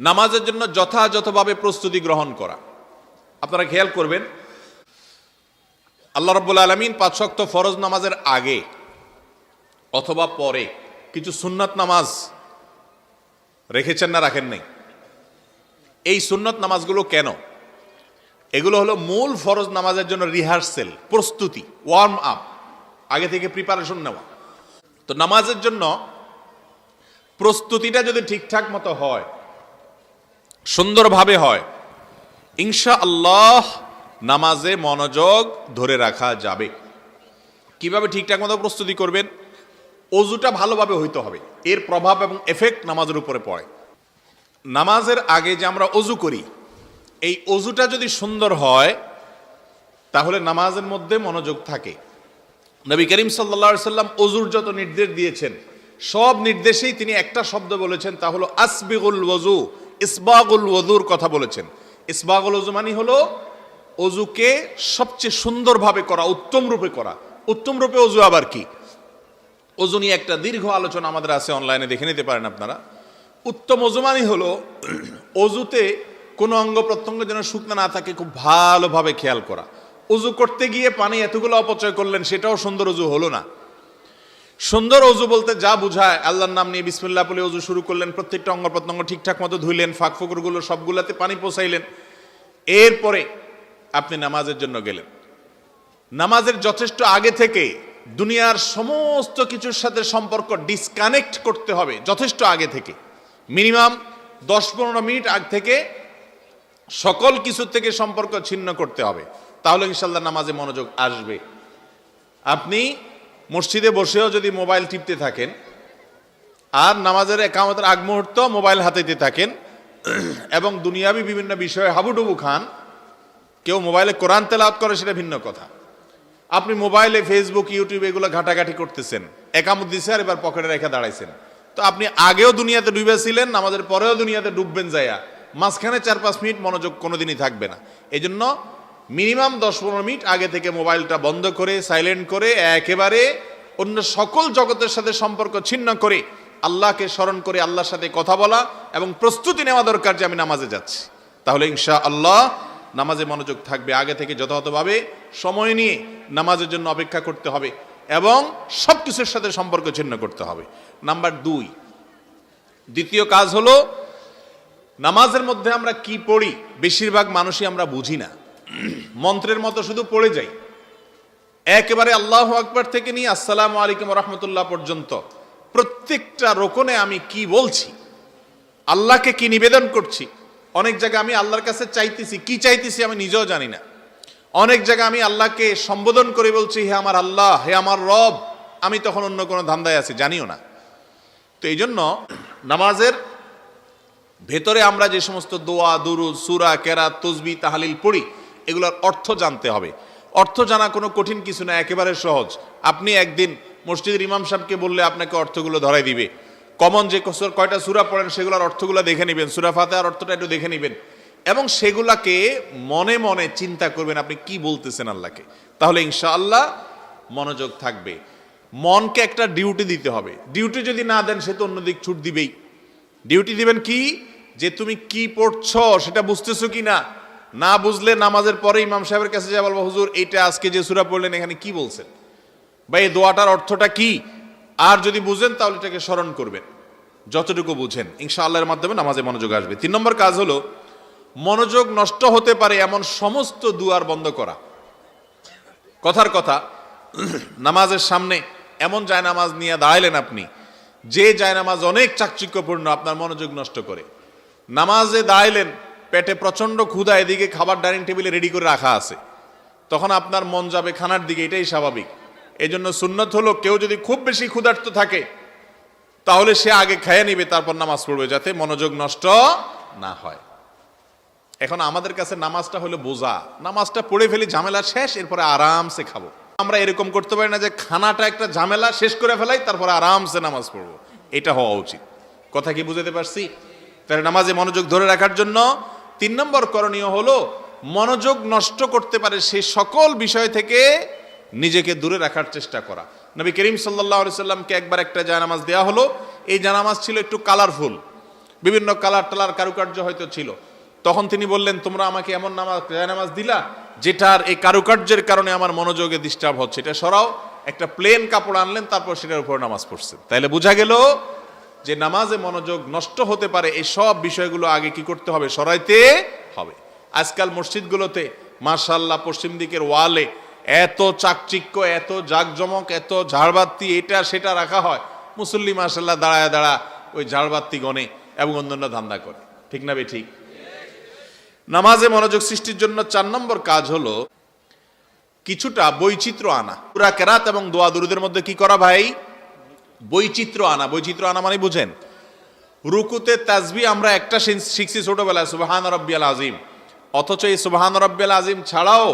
নামাজের জন্য যথাযথভাবে প্রস্তুতি গ্রহণ করা। আপনারা খেয়াল করবেন, আল্লাহ রব্বুল আলমিন পাঁচশক্ত ফরজ নামাজের আগে অথবা পরে কিছু সুন্নত নামাজ রেখেছেন না রাখেন নাই। এই সুন্নত নামাজগুলো কেন? এগুলো হলো মূল ফরজ নামাজের জন্য রিহার্সেল, প্রস্তুতি, ওয়ার্ম আপ, আগে থেকে প্রিপারেশন নেওয়া। তো নামাজের জন্য প্রস্তুতিটা যদি ঠিকঠাক মতো হয় সুন্দরভাবে হয়। ইনশা আল্লাহ নামাজে মনোযোগ ধরে রাখা যাবে। কীভাবে ঠিকঠাক মতো প্রস্তুতি করবেন? অজুটা ভালোভাবে হইতে হবে। এর প্রভাব এবং এফেক্ট নামাজের উপরে পড়ে। নামাজের আগে যে আমরা অজু করি, এই অজুটা যদি সুন্দর হয়, তাহলে নামাজের মধ্যে মনোযোগ থাকে। নবী করিম সাল্লা সাল্লাম অজুর যত নির্দেশ দিয়েছেন, সব নির্দেশেই তিনি একটা শব্দ বলেছেন, তা হলো, আসবিগুল ওজু ইসবাগুল ওজুর কথা বলেছেন। ইসবাগুল ওজু মানে হলো অজুকে সবচেয়ে সুন্দরভাবে করা, উত্তম রূপে করা। উত্তম রূপে অজু আবার কি? অজু নিয়ে একটা দীর্ঘ আলোচনা আমাদের আছে অনলাইনে, দেখে নিতে পারেন আপনারা। উত্তম অজুমানি হলো অজুতে কোনো অঙ্গ প্রত্যঙ্গ যেন শুকনো না থাকে, খুব ভালোভাবে খেয়াল করা। অজু করতে গিয়ে পানি এতগুলো অপচয় করলেন, সেটাও সুন্দর অজু হলো না। সুন্দর অজু বলতে যা বুঝায়, আল্লাহর নাম নিয়ে বিসমিল্লাহ বলে অজু শুরু করলেন, প্রত্যেকটা অঙ্গ প্রত্যঙ্গ ঠিকঠাক মতো ধুইলেন, ফাঁক ফকরগুলো সবগুলাতে পানি পোষাইলেন। এরপরে আপনি নামাজের জন্য গেলেন। নামাজের যথেষ্ট আগে থেকে দুনিয়ার সমস্ত কিছুর সাথে সম্পর্ক ডিসকানেক্ট করতে হবে, যথেষ্ট আগে থেকে। মিনিমাম দশ পনেরো মিনিট আগ থেকে সকল কিছু থেকে সম্পর্ক ছিন্ন করতে হবে। তাহলে ইনশাল্লাহ নামাজে মনোযোগ আসবে। আপনি মসজিদে বসেও যদি মোবাইল টিপতে থাকেন, আর নামাজের একামতের আগ মুহূর্ত মোবাইল হাতেতে থাকেন, এবং দুনিয়াবি বিভিন্ন বিষয়ে হাবুডুবু খান, কেউ মোবাইলে কোরআন তেলাওয়াত করে সেটা ভিন্ন কথা। আপনি মোবাইলে ফেসবুক ইউটিউব এগুলো ঘাটাঘাটি করতেছেন, একামত দিছে আর এবার পকেটে রেখে দাঁড়াইছেন। তো আপনি আগেও দুনিয়াতে ডুবেছিলেন আমাদের পরেও দুনিয়াতে ডুববেন যাইয়া মাঝখানে চার পাঁচ মিনিট মনোযোগ কোনোদিনই থাকবে না। এই জন্য মিনিমাম দশ পনেরো মিনিট আগে থেকে মোবাইলটা বন্ধ করে সাইলেন্ট করে, একেবারে অন্য সকল জগতের সাথে সম্পর্ক ছিন্ন করে, আল্লাহকে স্মরণ করে, আল্লাহর সাথে কথা বলা এবং প্রস্তুতি নেওয়া দরকার যে আমি নামাজে যাচ্ছি। তাহলে ইনশা আল্লাহ নামাজে মনোযোগ থাকবে আগে থেকে যথাযথভাবে সময় নিয়ে নামাজের জন্য অপেক্ষা করতে হবে এবং সব কিছুর সাথে সম্পর্ক ছিন্ন করতে হবে। নাম্বার দুই, দ্বিতীয় কাজ হলো, নামাজের মধ্যে আমরা কি পড়ি? বেশিরভাগ মানুষই আমরা বুঝি না। মন্ত্রের মতো শুধু পড়ে যাই। একেবারে আল্লাহ আকবার থেকে নিয়ে আসসালামু আলাইকুম রহমতুল্লাহ পর্যন্ত প্রত্যেকটা রোকনে আমি কি বলছি? আল্লাহকে কি নিবেদন করছি? অনেক জায়গায় আমি আল্লাহর কাছে চাইতেছি, কি চাইতেছি আমি নিজেও জানি না। অনেক জায়গায় আমি আল্লাহকে সম্বোধন করে বলছি, হে আমার আল্লাহ, হে আমার রব, আমি তখন অন্য কোনো ধান্দায় আছি, জানিও না। তো এই জন্য নামাজের ভেতরে আমরা যে সমস্ত দোয়া, দুরুদ, সুরা, কেরাত তসবি তাহালিল পড়ি এগুলোর অর্থ জানতে হবে। অর্থ জানা কোনো কঠিন কিছু না, একেবারে সহজ। আপনি একদিন মসজিদের ইমাম সাহেবকে বললে আপনাকে অর্থগুলো ধরাই দিবে। কমন যে কসর কয়টা সুরা পড়েন সেগুলোর অর্থগুলো দেখে নেবেন। সুরা ফাতেহার অর্থটা একটু দেখে নেবেন। এবং সেগুলাকে মনে মনে চিন্তা করবেন, আপনি কি বলতেছেন আল্লাহকে? তাহলে ইনশাআল্লাহ মনোযোগ থাকবে। মনকে একটা ডিউটি দিতে হবে। ডিউটি যদি না দেন, সে তো অন্যদিক ছুট দিবেই। ডিউটি দিবেন কি? যে তুমি কি পড়ছ, সেটা বুঝতেছো কি না না বুঝলে নামাজের পরে ইমাম সাহেবের কাছে যা বলব, হুজুর, এইটা আজকে যে সুরা পড়লেন, এখানে কি বলছেন? বা এই দোয়াটার অর্থটা কি? আর যদি বুঝেন, তাহলে এটাকে স্মরণ করবেন, যতটুকু বুঝেন। ইনশাআল্লাহর মাধ্যমে নামাজে মনোযোগ আসবে। তিন নম্বর কাজ হলো, মনোযোগ নষ্ট হতে পারে এমন সমস্ত দুয়ার বন্ধ করা। কথার কথা, নামাজের সামনে এমন জায়নামাজ নিয়ে দাঁড়াইলেন আপনি, যে জায়নামাজ অনেক চাকচিক্যপূর্ণ, আপনার মনোযোগ নষ্ট করে। নামাজে দাঁড়াইলেন পেটে প্রচণ্ড ক্ষুধা এদিকে খাবার ডাইনিং টেবিলে রেডি করে রাখা আছে। তখন আপনার মন যাবে খানার দিকে, এটাই স্বাভাবিক। এই জন্য সুন্নত হলো, কেউ যদি খুব বেশি ক্ষুধার্ত থাকে, তাহলে সে আগে খেয়ে নিবে, তারপর নামাজ পড়বে, যাতে মনোযোগ নষ্ট না হয়। এখন আমাদের কাছে নামাজটা হলো বোঝা। নামাজটা পড়ে ফেলি, ঝামেলা শেষ, এরপরে আরামসে খাব। আমরা এরকম করতে পারি না যে খানাটা একটা ঝামেলা শেষ করে ফেলাই, তারপরে আরামসে নামাজ পড়ব। এটা হওয়া উচিত। কথা কি বুঝতে পারছি? তাহলে নামাজে মনোযোগ ধরে রাখার জন্য তিন নম্বর করণীয় হলো মনোযোগ নষ্ট করতে পারে সেই সকল বিষয় থেকে নিজেকে দূরে রাখার চেষ্টা করা। নবী করিম সাল্লাহ সাল্লামকে একবার একটা জানামাজ দেওয়া হলো। এই জানামাজ ছিল একটু কালারফুল। বিভিন্ন কালার টালার কারুকার্য হয়তো ছিল। তখন তিনি বললেন, তোমরা আমাকে এমন নামাজ নামাজ দিলা যেটার এই কারুকার্যের কারণে আমার মনোযোগে ডিস্টার্ব হচ্ছে। এটা সরাও, একটা প্লেন কাপড় আনলেন, তারপর সেটার উপর নামাজ পড়ছেন। তাইলে বোঝা গেল যে নামাজে মনোযোগ নষ্ট হতে পারে, এই সব বিষয়গুলো আগে কি করতে হবে? সরাইতে হবে। আজকাল মসজিদগুলোতে মার্শাল্লাহ পশ্চিম দিকের ওয়ালে এত চাকচিক্য, এত জাকজমক, এত ঝাড়বাতি, এটা সেটা রাখা হয়। মুসল্লি মার্শাল্লাহ দাঁড়ায়, দাঁড়া ওই ঝাড়বাতি গনে এবং অন্যান্য ধান্দা করে। ঠিক না বে ঠিক? নামাজে মনোযোগ সৃষ্টির জন্য চার নম্বর কাজ হলো কিছুটা বৈচিত্র্য আনা। পুরা কেরাত এবং দোয়া দুরুদের মধ্যে কি করা ভাই? বৈচিত্র্য আনা। বৈচিত্র্য আনা মানে বুঝেন। রুকুতে তাজবি আমরা একটা শিখছি ছোটবেলায়, সুবাহান রব্বিয়াল আজিম অথচ এই সুবাহান রব্বিয়াল আজিম ছাড়াও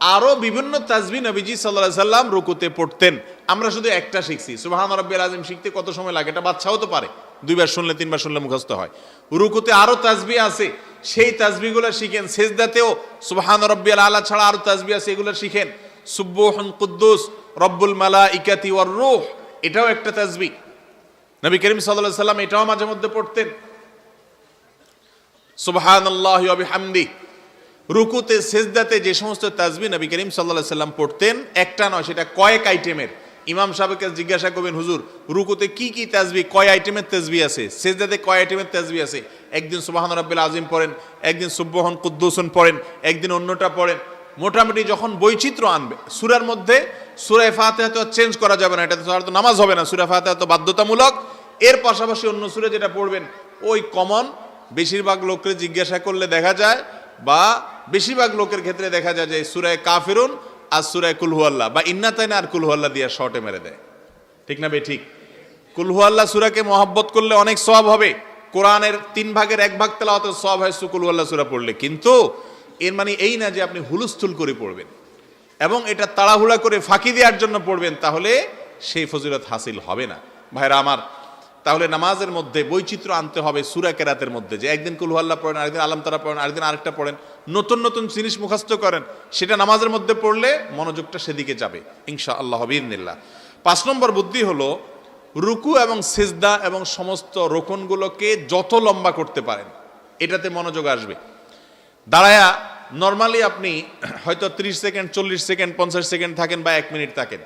আরও বিভিন্ন তাজবি নবীজি সাল্লাহ সাল্লাম রুকুতে পড়তেন। আমরা শুধু একটা শিখছি। সুবাহান রব্বিয়াল আজিম শিখতে কত সময় লাগে? এটা বাচ্চাও তো পারে। দুইবার শুনলে, তিনবার শুনলে মুখস্থ হয়। রুকুতে আরও তাজবি আছে। সেই তাজবিগুলো শিখেন। সেজদাতেও সুবাহান রব্বিয়াল আলা ছাড়া আরও তাজবি আছে। এগুলো শিখেন। সুব্বুহন কুদ্দুস, রব্বুল মালা ইকাতি ওয়ার রুহ। এটাও একটা তাজবি। নবী করিম সাল্লাহ সাল্লাম এটাও মাঝে মধ্যে পড়তেন। সুবহান আল্লাহ হামদি রুকুতে, সেজদাতে যে সমস্ত তাজবি নবী করিম সাল্লাহ সাল্লাম পড়তেন, একটা নয়, সেটা কয়েক আইটেমের। ইমাম সাহেবকে জিজ্ঞাসা করবেন, হুজুর, রুকুতে কি কি তাজবি, কয় আইটেমের তাজবি আছে? সেজদাতে কয় আইটেমের তাজবি আছে? একদিন সুবাহান রব্বিল আজিম পড়েন, একদিন সুব্বহন কুদ্দুসন পড়েন, একদিন অন্যটা পড়েন। মোটামুটি যখন বৈচিত্র্য আনবে, সুরার মধ্যে সুরায় ফাতেহা তো চেঞ্জ করা যাবে না এটা তো তো নামাজ হবে না। সুরা ফাতেহা তো বাধ্যতামূলক। এর পাশাপাশি অন্য সুরে যেটা পড়বেন, ওই কমন বেশিরভাগ লোককে জিজ্ঞাসা করলে দেখা যায় বা বেশিরভাগ লোকের ক্ষেত্রে দেখা যায় যে সুরায় কাফিরুন আর সুরায় কুলহুয়াল্লাহ বা ইন্না তাইনা আর কুলহুয়াল্লাহ দিয়ে শর্টে মেরে দেয়। ঠিক না বে? ঠিক। কুলহুয়াল্লাহ সুরাকে মহব্বত করলে অনেক সব হবে। কোরআনের তিন ভাগের এক ভাগ তেলাওয়াতে সব হয় কুলহুয়াল্লাহ সুরা পড়লে। কিন্তু এর মানে এই না যে আপনি হুলস্থুল করে পড়বেন। এবং এটা তাড়াহুড়া করে ফাঁকি দেওয়ার জন্য পড়বেন, তাহলে সেই ফজিলত হাসিল হবে না। ভাইরা আমার, তাহলে নামাজের মধ্যে বৈচিত্র্য আনতে হবে সুরা কেরাতের মধ্যে। যে একদিন কুলহাল্লা পড়েন, আরেকদিন আলম তারা পড়েন, আরেকদিন আরেকটা পড়েন, নতুন নতুন জিনিস মুখস্থ করেন, সেটা নামাজের মধ্যে পড়লে মনোযোগটা সেদিকে যাবে ইনশা আল্লাহ হবিন্দিল্লা পাঁচ নম্বর বুদ্ধি হলো, রুকু এবং সেজদা এবং সমস্ত রোকনগুলোকে যত লম্বা করতে পারেন, এটাতে মনোযোগ আসবে। দাঁড়ায়া নর্মালি আপনি হয়তো ত্রিশ সেকেন্ড, চল্লিশ সেকেন্ড, পঞ্চাশ সেকেন্ড থাকেন বা এক মিনিট থাকেন।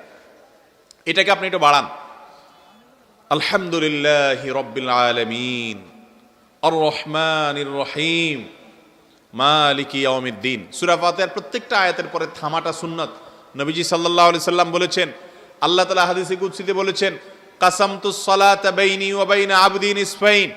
এটাকে আপনি একটু বাড়ান। আলহামদুলিল্লাহ রব্বিল আলমিন আর রহমান রহিম মালিক ইয়াউমিদ্দিন। সূরা ফাতিহার প্রত্যেকটা আয়াতের পরে থামাটা সুন্নত। নবীজি সাল্লাল্লাহু আলাইহি সাল্লাম বলেছেন, আল্লাহ তাআলা হাদিসে কুদসিতে বলেছেন, কাসামতু সালাতা বাইনি ওয়া বাইনা আবদি নিসফাইন।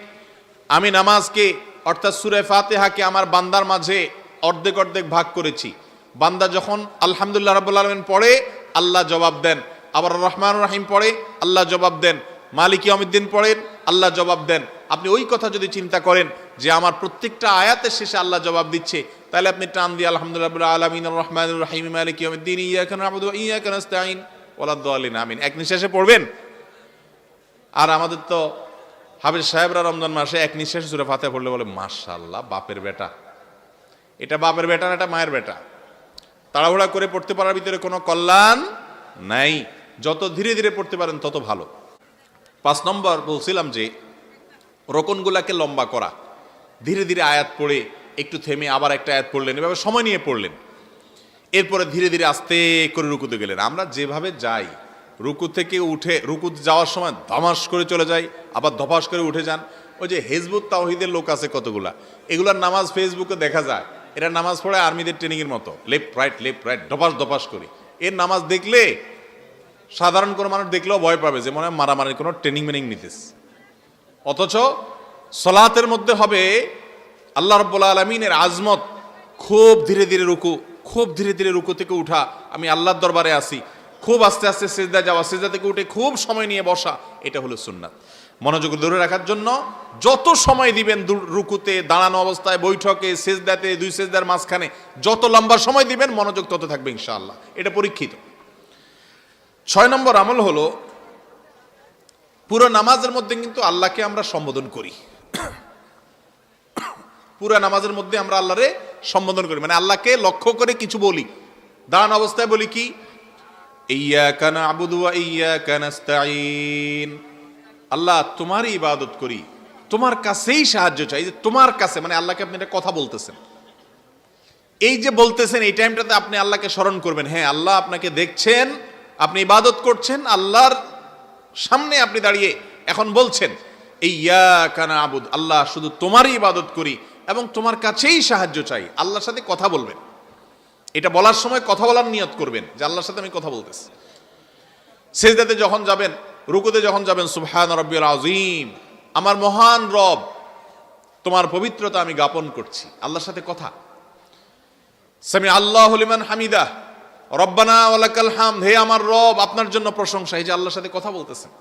আমি নামাজকে, অর্থাৎ সূরা ফাতিহাকে আমার বান্দার মাঝে অর্ধেক অর্ধেক ভাগ করেছি। বান্দা যখন আলহামদুলিল্লাহ রাব্বুল আলামিন পড়ে, আল্লাহ জবাব দেন। আবার রহমান রহিম পড়ে, আল্লাহ জবাব দেন। মালিক অমিদ্দিন পড়েন, আল্লাহ জবাব দেন। আপনি ওই কথা যদি চিন্তা করেন যে আমার প্রত্যেকটা আয়াতের শেষে আল্লাহ জবাব দিচ্ছে, তাহলে আপনি টান দিয়ে আলহামদুলিল্লাহ আলমিন রহমান রহিম আমিন। এক নিঃশ্বাসে পড়বেন? আর আমাদের তো হাফিজ সাহেবরা রমজান মাসে এক নিঃশ্বাসে সুরে ফাতে পড়লে বলে মাশাল্লাহ বাপের বেটা। এটা বাপের বেটা না এটা মায়ের বেটা। তাড়াহুড়া করে পড়তে পারার ভিতরে কোনো কল্যাণ নাই। যত ধীরে ধীরে পড়তে পারেন তত ভালো। পাঁচ নম্বর বলছিলাম যে, রোকনগুলাকে লম্বা করা। ধীরে ধীরে আয়াত পড়ে, একটু থেমে আবার একটা আয়াত পড়লেন, এভাবে সময় নিয়ে পড়লেন। এরপরে ধীরে ধীরে আস্তে করে রুকুতে গেলেন। আমরা যেভাবে যাই, রুকু থেকে উঠে, রুকু যাওয়ার সময় ধমাস করে চলে যাই, আবার ধপাস করে উঠে যান। ওই যে হেজবুত তাওহিদের লোক আছে কতগুলা? এগুলার নামাজ ফেসবুকে দেখা যায়। এরা নামাজ পড়ে আর্মিদের ট্রেনিংয়ের মতো। লেফট রাইট লেফট রাইট ডপাস ধপাস করি। এর নামাজ দেখলে সাধারণ কোনো মানুষ দেখলেও ভয় পাবে যে মনে হয় মারামারির কোনো ট্রেনিং মেনিং নিতেস অথচ সলাতের মধ্যে হবে আল্লাহ রব্বুল আলমিনের আজমত খুব ধীরে ধীরে রুকু, খুব ধীরে ধীরে রুকু থেকে উঠা। আমি আল্লাহর দরবারে আসি খুব আস্তে আস্তে সেজদা যাওয়া, সেজদা থেকে উঠে খুব সময় নিয়ে বসা, এটা হলো সুন্নাত। মনোযোগ ধরে রাখার জন্য যত সময় দিবেন রুকুতে, দাঁড়ানো অবস্থায়, বৈঠকে, সেজদাতে, দুই সেজদার মাঝখানে, যত লম্বা সময় দিবেন, মনোযোগ তত থাকবে ইনশাআল্লাহ। এটা পরীক্ষিত। ছয় নম্বর আমল হলো, পুরো নামাজের মধ্যে কিন্তু আল্লাহকে আমরা সম্বোধন করি। পুরো নামাজের মধ্যে আমরা আল্লাহরে সম্বোধন করি। মানে আল্লাহকে লক্ষ্য করে কিছু বলি। দাঁড়ান অবস্থায় বলি কি? ইয়াকা নাবুদু ওয়া ইয়াকা নাস্তাঈন। আল্লাহ তোমারই ইবাদত করি। তোমার কাছেই সাহায্য চাই যে তোমার কাছে মানে আল্লাহকে আপনি একটা কথা বলতেছেন। এই যে বলতেছেন, এই টাইমটাতে আপনি আল্লাহকে স্মরণ করবেন। হ্যাঁ আল্লাহ আপনাকে দেখছেন, আপনি ইবাদত করছেন, আল্লাহর সামনে আপনি দাঁড়িয়ে এখন বলছেন এই ইয়া কানা আবুদ আল্লাহ শুধু তোমারই ইবাদত করি এবং তোমার কাছেই সাহায্য চাই। আল্লাহর সাথে কথা বলবেন। এটা বলার সময় কথা বলার নিয়ত করবেন, যে আল্লাহর সাথে আমি কথা বলতেছি। সেজদাতে যখন যাবেন রুকুতে যখন যাবেন, সুবহান রব্বিল আজিম আমার মহান রব, তোমার পবিত্রতা আমি জ্ঞাপন করছি। আল্লাহর সাথে কথা। সামি আল্লাহ লিমান হামিদা রব্বানা ওয়ালাকাল হাম হে আমার রব, আপনার জন্য প্রশংসা। এই যে আল্লাহর সাথে কথা বলতেছেন।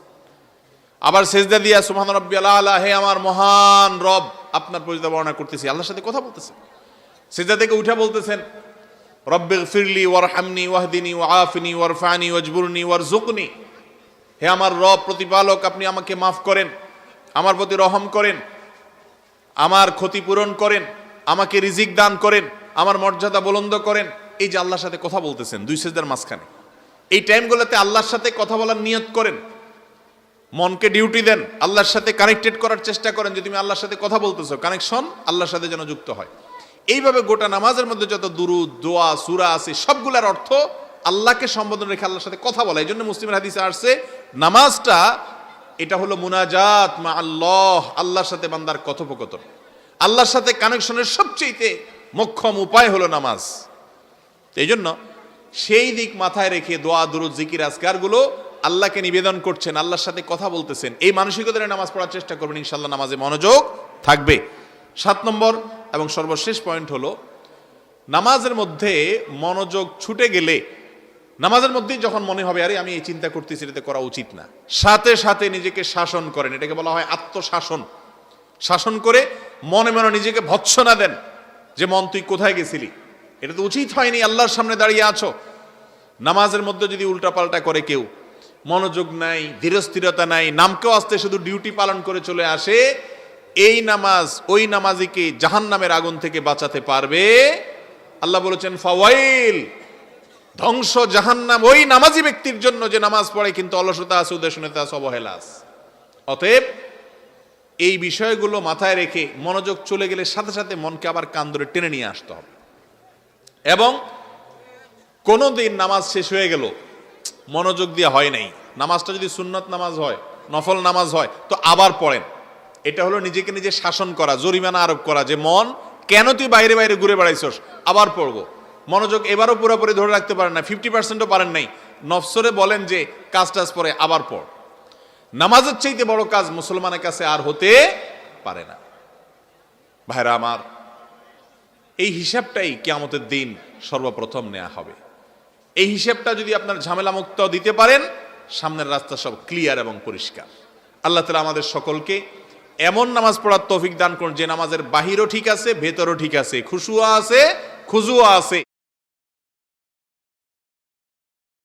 আবার সেজদা দিয়া, সুবহান রব্বি আল্লাহ হে আমার মহান রব, আপনার পরিচিত বর্ণনা করতেছি। আল্লাহর সাথে কথা বলতেছেন। সেজদা থেকে উঠে বলতেছেন রব্বে ফিরলি ওয়ার হামনি ওয়াহদিনী ওয়াফিনি ওয়ারফানি, ওয়াজবুরনি ওয়ারজুকনি হে আমার রব প্রতিপালক, আপনি আমাকে মাফ করেন, আমার প্রতি রহম করেন, আমার ক্ষতিপূরণ করেন, আমাকে রিজিক দান করেন, আমার মর্যাদা বলন্দ করেন। এই যে আল্লাহর সাথে কথা বলতেছেন, দুই সেজদার মাঝখানে। এই টাইমগুলোতে আল্লাহর সাথে কথা বলার নিয়ত করেন। মনকে ডিউটি দেন, আল্লাহর সাথে কানেক্টেড করার চেষ্টা করেন। যে তুমি আল্লাহর সাথে কথা বলতেছো, কানেকশন আল্লাহর সাথে যেন যুক্ত হয়। এইভাবে গোটা নামাজের মধ্যে যত দুরুদ, দোয়া, সুরা আছে, সবগুলোর অর্থ আল্লাহকে সম্বোধন রেখে আল্লাহর সাথে কথা বলা। এই জন্য মুসলিমের হাদিসে আসছে নামাজটা, এটা হলো মুনাজাত মা আল্লাহ, আল্লাহর সাথে বান্দার কথোপকথন। আল্লাহর সাথে কানেকশনের সবচেয়ে মোক্ষম উপায় হলো নামাজ। এই জন্য সেই দিক মাথায় রেখে দোয়া, দুরুদ, জিকির, আজকারগুলো আল্লাহকে নিবেদন করছেন, আল্লাহর সাথে কথা বলতেছেন। এই মানসিকতা নামাজ পড়ার চেষ্টা করবেন ইনশাল্লাহ নামাজে মনোযোগ থাকবে। সাত নম্বর এবং সর্বশেষ পয়েন্ট হলো, নামাজের মধ্যে মনোযোগ ছুটে গেলে নামাজের মধ্যেই যখন মনে হবে, আরে আমি এই চিন্তা করতেছি, এটাতে করা উচিত না। সাথে সাথে নিজেকে শাসন করেন। এটাকে বলা হয় আত্মশাসন। শাসন করে মনে মনে নিজেকে ভৎসনা দেন যে, মন, তুই কোথায় গেছিলি? এটা তো উচিত হয়নি, আল্লাহর সামনে দাঁড়িয়ে আছো। নামাজের মধ্যে যদি উল্টাপাল্টা করে কেউ, মনোযোগ নাই, ধীরস্থিরতা নাই, নামকেও আসতে শুধু ডিউটি পালন করে চলে আসে, এই নামাজ, ওই নামাজিকে জাহান নামের আগুন থেকে বাঁচাতে পারবে। আল্লাহ বলেছেন, ফাওয়াইল ধ্বংস জাহান্নাম ওই নামাজি ব্যক্তির জন্য যে নামাজ পড়ে, কিন্তু অলসতা আছে উদ্দেশ্যতা আছে, অবহেলা আছে। অতএব এই বিষয়গুলো মাথায় রেখে মনোযোগ চলে গেলে সাথে সাথে মনকে আবার কান ধরে টেনে নিয়ে আসতে হবে। এবং কোনো দিন নামাজ শেষ হয়ে গেল, মনোযোগ দিয়ে হয় নাই। নামাজটা যদি সুন্নত নামাজ হয়, নফল নামাজ হয়, তো আবার পড়েন। এটা হলো নিজেকে নিজে শাসন করা, জরিমানা আরোপ করা, যে মন, কেন তুই বাইরে বাইরে ঘুরে বেড়াইছস? আবার পড়ব। মনোযোগ এবারও পুরোপুরি ধরে রাখতে পারেন না। ফিফটি পার্সেন্টও পারেন নাই। নফসরে বলেন যে কাজ টাজ পরে আবার পড় নামাজের চাইতে বড় কাজ মুসলমানের কাছে আর হতে পারে না। ভাইরা আমার, এই হিসাবটাই কেয়ামতের দিন সর্বপ্রথম নেওয়া হবে। এই হিসাবটা যদি আপনার ঝামেলা মুক্ত দিতে পারেন, সামনের রাস্তা সব ক্লিয়ার এবং পরিষ্কার। আল্লাহ তালা আমাদের সকলকে এমন নামাজ পড়ার তৌফিক দান করুন, যে নামাজের বাহিরও ঠিক আছে, ভেতরও ঠিক আছে। খুশুয়া আছে, খুজুয়া আছে।